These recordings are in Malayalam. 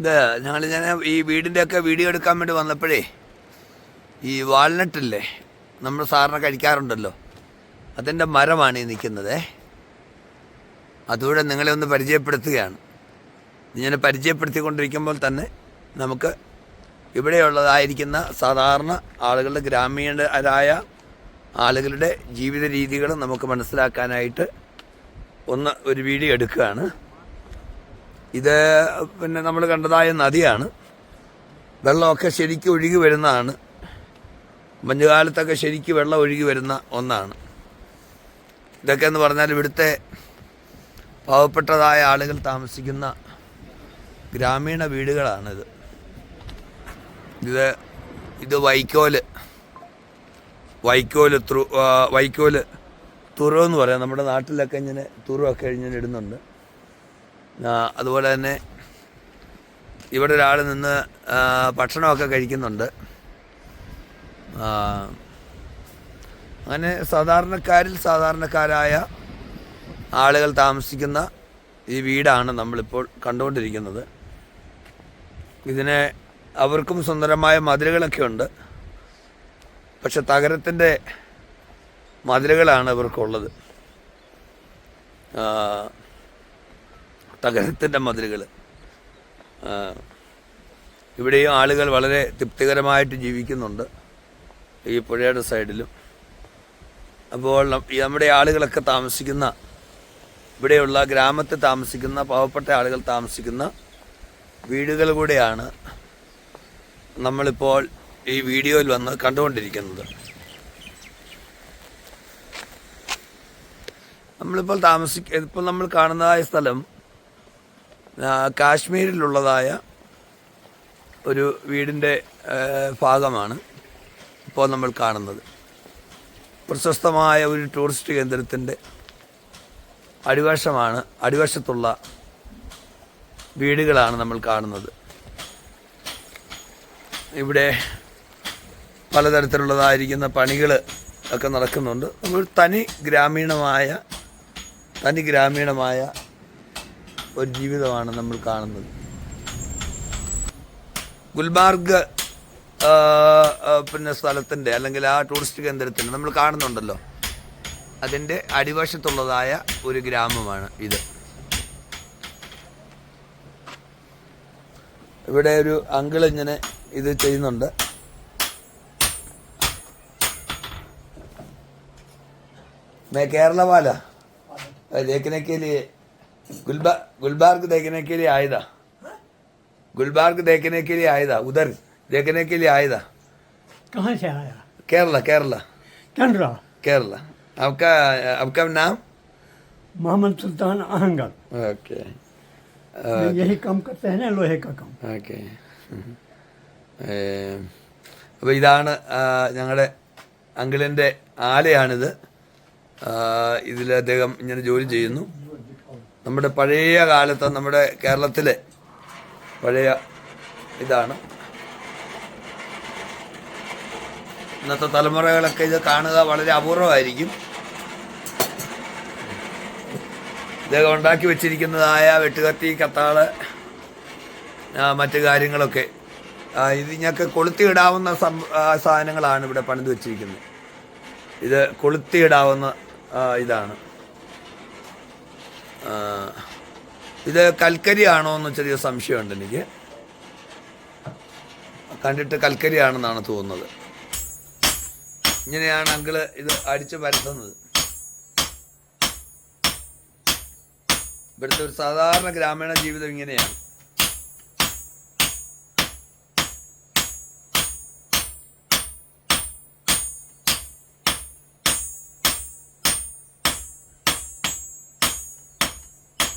ഇത് ഞങ്ങൾ ഞാൻ ഈ വീടിന്റെ ഒക്കെ വീഡിയോ എടുക്കാൻ വേണ്ടി വന്നപ്പോഴേ ഈ വാൾനട്ടില്ലേ നമ്മൾ സാറിനെ കഴിക്കാറുണ്ടല്ലോ. അതിന്റെ മരമാണ് ഈ നിൽക്കുന്നത്. അതുകൂടെ നിങ്ങളെ ഒന്ന് പരിചയപ്പെടുത്തുകയാണ്. ഇങ്ങനെ പരിചയപ്പെടുത്തിക്കൊണ്ടിരിക്കുമ്പോൾ തന്നെ നമുക്ക് ഇവിടെയുള്ളതായിരിക്കുന്ന സാധാരണ ആളുകളുടെ ഗ്രാമീണരായ ആളുകളുടെ ജീവിത രീതികൾ നമുക്ക് മനസ്സിലാക്കാനായിട്ട് ഒന്ന് ഒരു വീഡിയോ എടുക്കുകയാണ്. ഇത് പിന്നെ നമ്മൾ കണ്ടതായ നദിയാണ്. വെള്ളമൊക്കെ ശരിക്കും ഒഴുകി വരുന്നതാണ്. മഞ്ഞുകാലത്തൊക്കെ ശരിക്കും വെള്ളം ഒഴുകി വരുന്ന ഒന്നാണ്. ഇതൊക്കെ എന്ന് പറഞ്ഞാൽ ഇവിടുത്തെ പാവപ്പെട്ടതായ ആളുകൾ താമസിക്കുന്ന ഗ്രാമീണ വീടുകളാണിത്. ഇത് ഇത് വൈക്കോൽ. വൈക്കോൽ ത്രൂ വൈക്കോൽ തുറവ് എന്ന് പറയാം. നമ്മുടെ നാട്ടിലൊക്കെ ഇങ്ങനെ തുറവൊക്കെ ഇങ്ങനെ ഇടുന്നുണ്ട്. അതുപോലെ തന്നെ ഇവിടെ ഒരാൾ നിന്ന് ഭക്ഷണമൊക്കെ കഴിക്കുന്നുണ്ട്. അങ്ങനെ സാധാരണക്കാരിൽ സാധാരണക്കാരായ ആളുകൾ താമസിക്കുന്ന ഈ വീടാണ് നമ്മളിപ്പോൾ കണ്ടുകൊണ്ടിരിക്കുന്നത്. ഇതിന് അവർക്കും സുന്ദരമായ മതിലുകളൊക്കെ ഉണ്ട്. പക്ഷെ തകരത്തിന്റെ മതിലുകളാണ് ഇവർക്കുള്ളത്. തകരത്തിന്റെ മതിലുകൾ ഇവിടെയും ആളുകൾ വളരെ തൃപ്തികരമായിട്ട് ജീവിക്കുന്നുണ്ട് ഈ പുഴയുടെ സൈഡിലും. അപ്പോൾ നമ്മുടെ ആളുകളൊക്കെ താമസിക്കുന്ന ഇവിടെയുള്ള ഗ്രാമത്തിൽ താമസിക്കുന്ന പാവപ്പെട്ട ആളുകൾ താമസിക്കുന്ന വീടുകൾ കൂടെയാണ് നമ്മളിപ്പോൾ ഈ വീഡിയോയിൽ വന്ന് കണ്ടുകൊണ്ടിരിക്കുന്നത്. നമ്മളിപ്പോൾ താമസിക്ക ഇപ്പോൾ നമ്മൾ കാണുന്നതായ സ്ഥലം കാശ്മീരിലുള്ളതായ ഒരു വീടിന്റെ ഭാഗമാണ് ഇപ്പോൾ നമ്മൾ കാണുന്നത്. പ്രശസ്തമായ ഒരു ടൂറിസ്റ്റ് കേന്ദ്രത്തിന്റെ അടിവശമാണ് അടിവശത്തുള്ള വീടുകളാണ് നമ്മൾ കാണുന്നത്. ഇവിടെ പലതരത്തിലുള്ളതായിരിക്കുന്ന പണികൾ ഒക്കെ നടക്കുന്നുണ്ട്. നമ്മൾ തനി ഗ്രാമീണമായ തനി ഗ്രാമീണമായ ഒരു ജീവിതമാണ് നമ്മൾ കാണുന്നത് ഗുൽമാർഗ് ആ, ആ, പിന്നെ സ്ഥലത്തിൻ്റെ അല്ലെങ്കിൽ ആ ടൂറിസ്റ്റ് കേന്ദ്രത്തിൻ്റെ നമ്മൾ കാണുന്നുണ്ടല്ലോ അതിൻ്റെ അടിവശത്തുള്ളതായ ഒരു ഗ്രാമമാണ് ഇത് ഇവിടെ ഒരു അങ്കിൾ ഇങ്ങനെ ഇത് ചെയ്യുന്നുണ്ട് मैं केरला वाला देखने के लिए गुलबा गुलबार्ग देखने के लिए आया था गुलबार्ग देखने के लिए आया था उधर देखने के लिए आया था कहाँ से आया केरला केरला कैनरा केरला आपका आपका नाम मोहम्मद सुल्तान आहंगर ओके ये यही काम करते हैं ना लोहे का काम ഓക്കെ അപ്പോൾ ഇതാണ് ഞങ്ങളുടെ അങ്കിളിൻ്റെ ആലയാണിത് ഇതിൽ അദ്ദേഹം ഇങ്ങനെ ജോലി ചെയ്യുന്നു നമ്മുടെ പഴയ കാലത്ത് നമ്മുടെ കേരളത്തിലെ പഴയ ഇതാണ്. ഇന്നത്തെ തലമുറകളൊക്കെ ഇത് കാണുക വളരെ അപൂർവമായിരിക്കും. ഇദ്ദേഹം ഉണ്ടാക്കി വെച്ചിരിക്കുന്നതായ വെട്ടുകത്തി കത്താൾ മറ്റു കാര്യങ്ങളൊക്കെ. ഇത് ഞങ്ങൾക്ക് കൊളുത്തിയിടാവുന്ന സാധനങ്ങളാണ് ഇവിടെ പണിത് വെച്ചിരിക്കുന്നത്. ഇത് കൊളുത്തിയിടാവുന്ന ഇതാണ്. ഇത് കൽക്കരി ആണോ എന്ന് ചെറിയ സംശയമുണ്ട് എനിക്ക്. കണ്ടിട്ട് കൽക്കരിയാണെന്നാണ് തോന്നുന്നത്. ഇങ്ങനെയാണ് അങ്കിൾ ഇത് അടിച്ച് പരത്തുന്നത്. ഇവിടുത്തെ ഒരു സാധാരണ ഗ്രാമീണ ജീവിതം ഇങ്ങനെയാണ്.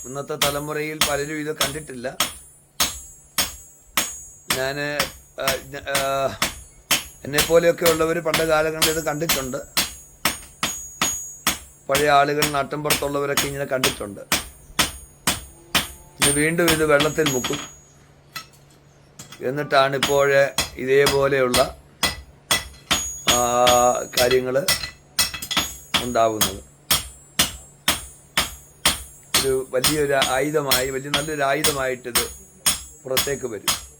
ഇന്നത്തെ തലമുറയിൽ പലരും ഇത് കണ്ടിട്ടില്ല. ഞാൻ എന്നെ പോലെയൊക്കെ ഉള്ളവർ പണ്ട് കാലങ്ങളിൽ ഇത് കണ്ടിട്ടുണ്ട്. പഴയ ആളുകൾ നാട്ടിൻപുറത്തുള്ളവരൊക്കെ ഇങ്ങനെ കണ്ടിട്ടുണ്ട്. ഇത് വീണ്ടും ഇത് വെള്ളത്തിൽ മുക്കും. എന്നിട്ടാണ് ഇപ്പോഴേ ഇതേപോലെയുള്ള കാര്യങ്ങൾ ഉണ്ടാവുന്നത്. ഒരു വലിയൊരു ആയുധമായി വലിയ നല്ലൊരു ആയുധമായിട്ടിത് പുറത്തേക്ക് വരും.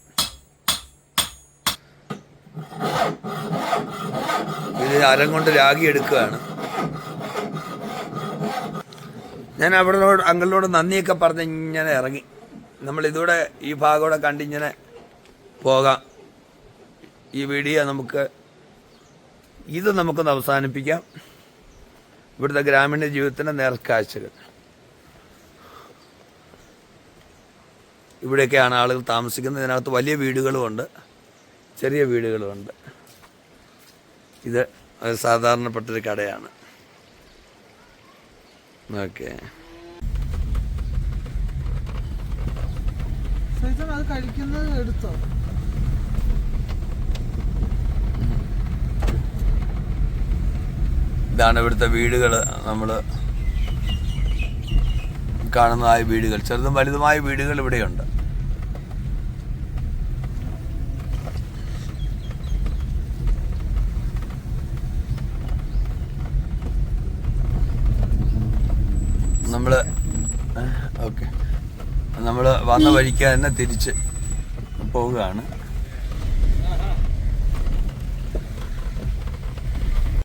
അരം കൊണ്ട് രാഗി എടുക്കുകയാണ് ഞാൻ അവരോട് അങ്കിളിനോട് നന്ദിയൊക്കെ പറഞ്ഞ് ഇങ്ങനെ ഇറങ്ങി. നമ്മൾ ഇതൂടെ ഈ ഭാഗമൂടെ കണ്ടിങ്ങനെ പോകാം. ഈ വീഡിയോ നമുക്ക് ഇത് നമുക്കൊന്ന് അവസാനിപ്പിക്കാം. ഇവിടുത്തെ ഗ്രാമീണ ജീവിതത്തിന്റെ നേർക്കാഴ്ചകൾ. ഇവിടെയൊക്കെയാണ് ആളുകൾ താമസിക്കുന്നത്. ഇതിനകത്ത് വലിയ വീടുകളുമുണ്ട്. ചെറിയ വീടുകളുമുണ്ട്. ഇത് സാധാരണപ്പെട്ടൊരു കടയാണ്. ഓക്കെ. അത് കഴിക്കുന്നത് എടുത്തോ? ഇതാണ് ഇവിടുത്തെ വീടുകൾ നമ്മൾ കാണുന്നതായ വീടുകൾ. ചെറുതും വലുതുമായ വീടുകൾ ഇവിടെയുണ്ട്. നമ്മൾ ഓക്കെ. നമ്മൾ വന്ന വഴിക്ക് തന്നെ തിരിച്ച് പോവുകയാണ്.